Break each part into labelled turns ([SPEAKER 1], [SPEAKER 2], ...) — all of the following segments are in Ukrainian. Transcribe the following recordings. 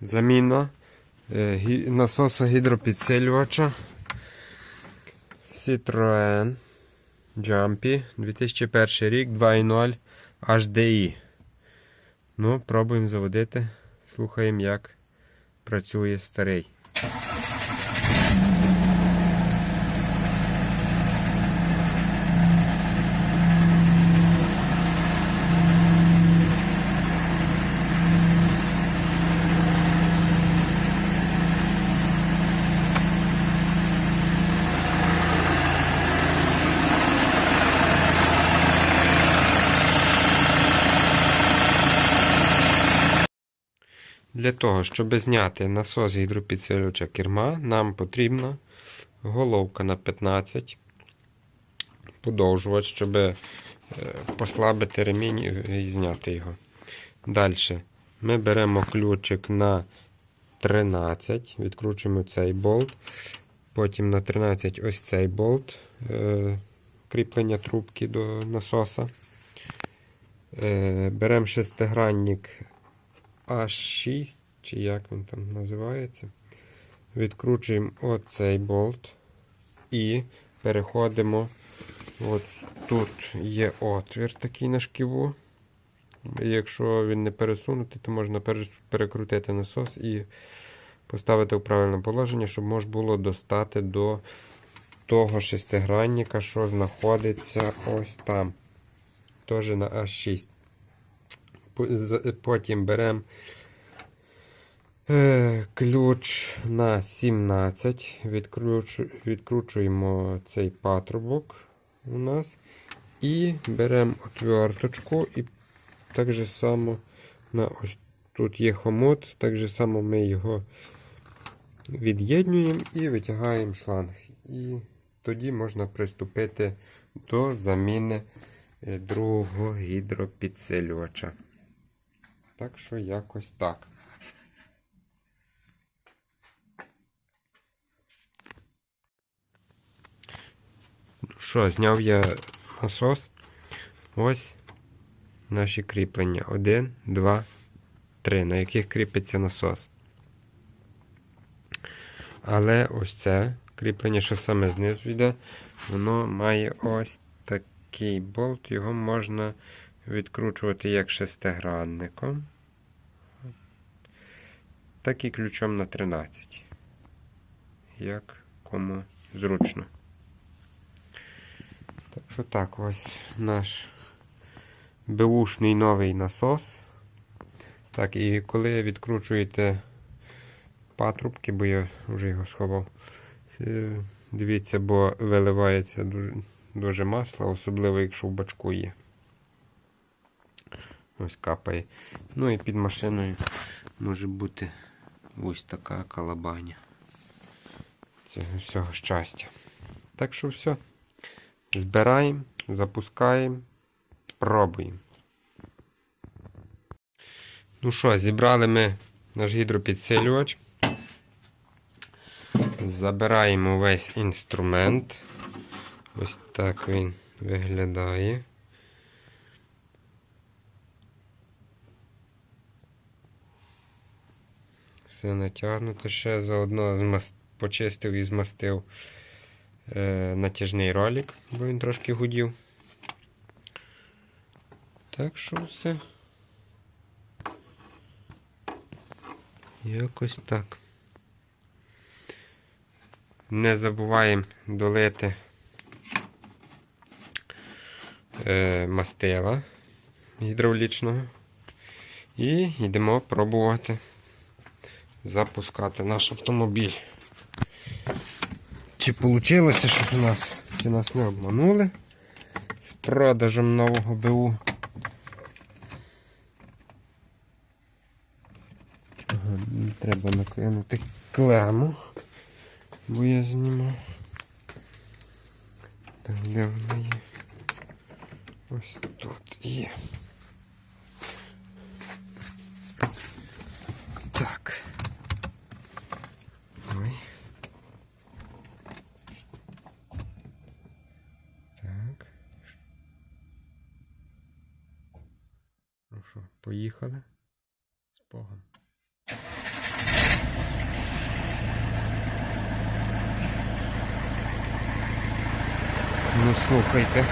[SPEAKER 1] Заміна е, насоса гідропідсилювача Citroen Jumpy 2001 рік 2.0 HDI. Ну, пробуємо заводити. Слухаємо, як працює старий. Для того, щоб зняти насос гідропідсилювача керма, нам потрібна головка на 15, подовжувач, щоб е, послабити ремінь і- зняти його. Далі ми беремо ключик на 13, відкручуємо цей болт. Потім на 13 ось цей болт, е, кріплення трубки до насоса. Е, беремо шестигранник А6, чи як він там називається. Відкручуємо оцей болт і переходимо. От тут є отвір такий на шківу. Якщо він не пересунутий, то можна перекрутити насос і поставити в правильне положення, щоб можна було достати до того шестигранника, що знаходиться ось там. Теж на А6. Потім беремо е, ключ на 17, відкручу, відкручуємо цей патрубок у нас. І беремо отверточку і так же само на ось тут є хомут, так же само ми його від'єднуємо і витягаємо шланг. І тоді можна приступити до заміни е, другого гідропідсилювача. Так що якось так. Ну Що, зняв я насос. Ось наші кріплення. Один, два, три, на яких кріпиться насос. Але ось це кріплення, що саме знизу йде, воно має ось такий болт. Його можна відкручувати як шестигранником, так і ключом на 13. Як кому зручно. Так що так, ось наш беушний новий насос. Так, і коли відкручуєте патрубки, бо я вже його сховав. е, Дивіться, бо виливається дуже, дуже масло, особливо якщо в бачку є. Ось капає. Ну і під машиною може бути ось така калабаня. Цього всього щастя. Так що все. Збираємо, запускаємо, пробуємо. Ну що, зібрали ми наш гідропідсилювач. Забираємо весь інструмент. Ось так він виглядає. Все натягнуто ще заодно змас... почистив і змастив е, натяжний ролик, бо він трошки гудів. Так що все. Якось так. Не забуваємо долити е, мастила гідравлічного. І йдемо пробувати запускати наш автомобіль. Чи вийшло, щоб нас, чи нас не обманули з продажем нового БУ. Ага, треба накинути клему, бо я знімав. Так, де вона є? Ось тут є. що, поїхали. Споган. Ну слухайте.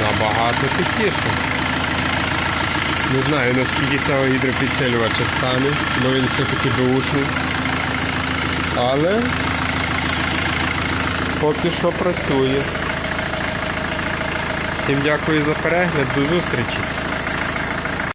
[SPEAKER 1] Набагато тихіше. Не знаю наскільки цього гідропідсилювача стане, бо він все-таки беушний. Але поки що працює. Всім дякую за перегляд, до зустрічі!